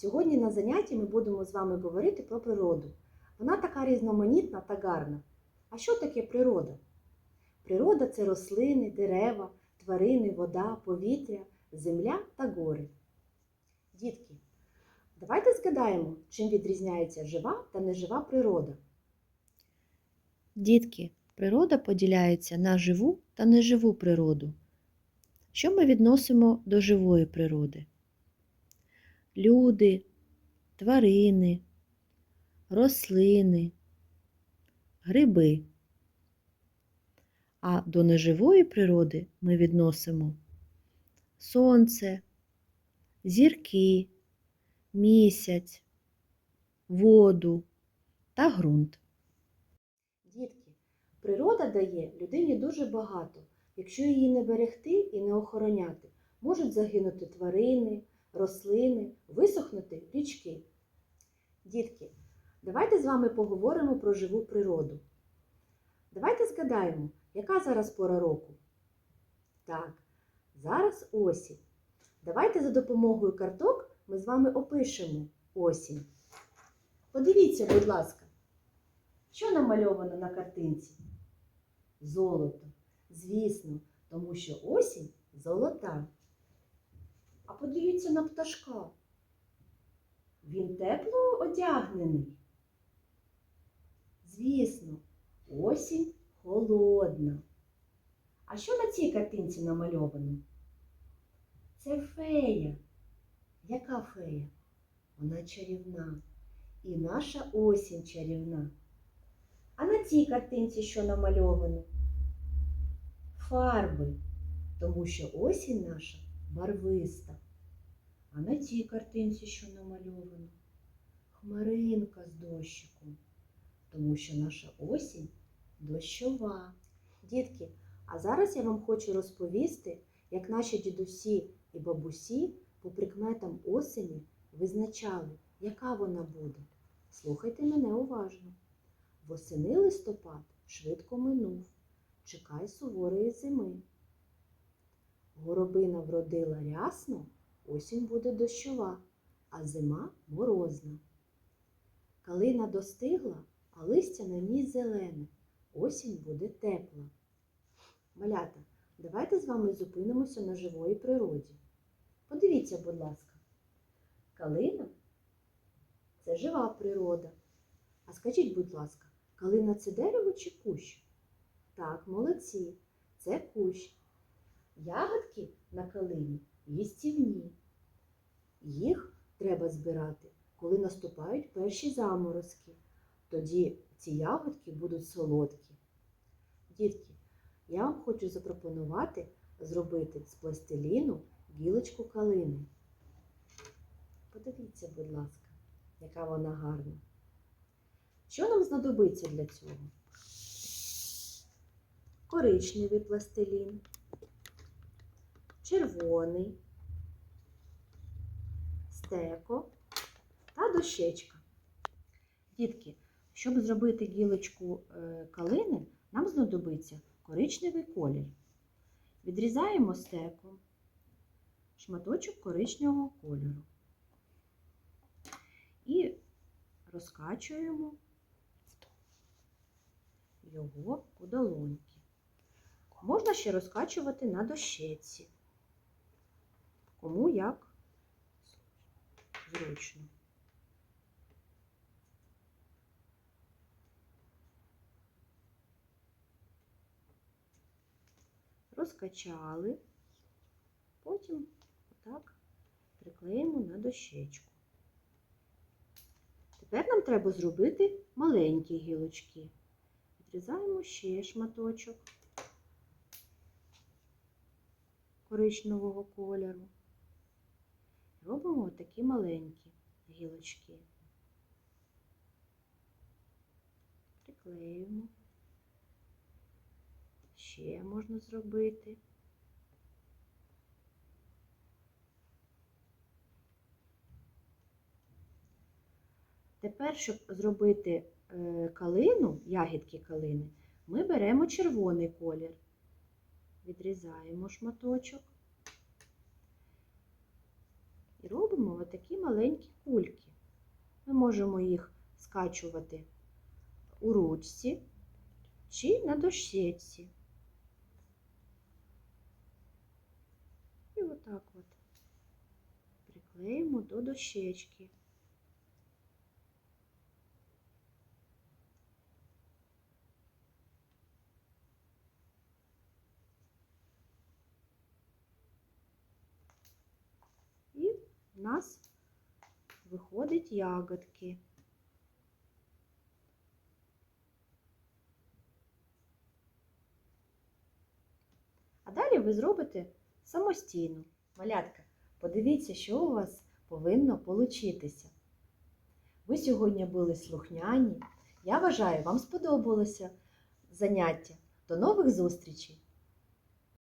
Сьогодні на занятті ми будемо з вами говорити про природу. Вона така різноманітна та гарна. А що таке природа? Природа це рослини, дерева, тварини, вода, повітря, земля та гори. Дітки, давайте згадаємо, чим відрізняється жива та нежива природа. Дітки, природа поділяється на живу та неживу природу. Що ми відносимо до живої природи? Люди, тварини, рослини, гриби. А до неживої природи ми відносимо сонце, зірки, місяць, воду та ґрунт. Дітки, природа дає людині дуже багато. Якщо її не берегти і не охороняти, можуть загинути тварини, рослини, висохнути річки. Дітки, давайте з вами поговоримо про живу природу. Давайте згадаємо, яка зараз пора року? Так, зараз осінь. Давайте за допомогою карток ми з вами опишемо осінь. Подивіться, будь ласка, що намальовано на картинці? Золото. Звісно, тому що осінь золота. А подивіться на пташка. Він тепло одягнений. Звісно, осінь холодна. А що на цій картинці намальовано? Це фея. Яка фея? Вона чарівна. І наша осінь чарівна. А на цій картинці що намальовано? Фарби, тому що осінь наша барвиста. А на цій картинці що намальовано? Хмаринка з дощиком, тому що наша осінь дощова. Дітки, а зараз я вам хочу розповісти, як наші дідусі і бабусі по прикметам осені визначали, яка вона буде. Слухайте мене уважно. Восени листопад швидко минув, чекай суворої зими. Горобина вродила рясно, осінь буде дощова, а зима морозна. Калина достигла, а листя на ній зелене, осінь буде тепла. Малята, давайте з вами зупинимося на живої природі. Подивіться, будь ласка, калина це жива природа. А скажіть, будь ласка, калина це дерево чи кущ? Так, молодці, це кущ. Ягодки на калині їстівні. Їх треба збирати, коли наступають перші заморозки. Тоді ці ягодки будуть солодкі. Дітки, я вам хочу запропонувати зробити з пластиліну гілочку калини. Подивіться, будь ласка, яка вона гарна. Що нам знадобиться для цього? Коричневий пластилін, червоний, стеко та дощечка. Дітки, щоб зробити гілочку е, калини, нам знадобиться коричневий колір. Відрізаємо стеко, шматочок коричневого кольору і розкачуємо його у долоньки. Можна ще розкачувати на дощечці. Кому як зручно. Розкачали, потім отак приклеїмо на дощечку. Тепер нам треба зробити маленькі гілочки. Відрізаємо ще шматочок коричневого кольору. Робимо отакі маленькі гілочки. Приклеюємо. Ще можна зробити. Тепер, щоб зробити е, калину, ягідки калини, ми беремо червоний колір. Відрізаємо шматочок. І робимо отакі маленькі кульки. Ми можемо їх скачувати у ручці чи на дощечці. І отак от приклеїмо до дощечки. І в нас виходять ягодки. А далі ви зробите самостійно. Малятка, подивіться, що у вас повинно получитися. Ви сьогодні були слухняні. Я вважаю, вам сподобалося заняття. До нових зустрічей!